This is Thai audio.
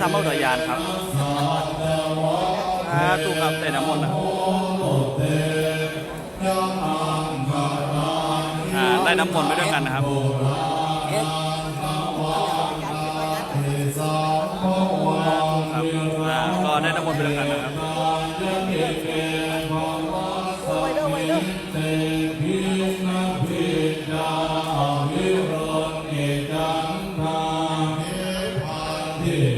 ธรรมอุทยานครับอาถูกครับได้น้ำมนต์นะอ่าได้น้ำมนต์ไปด้วยกันนะครับเอ๊ะครับอ่าก็ได้น้ำมนต์ไปด้วยกันนะครับเเเ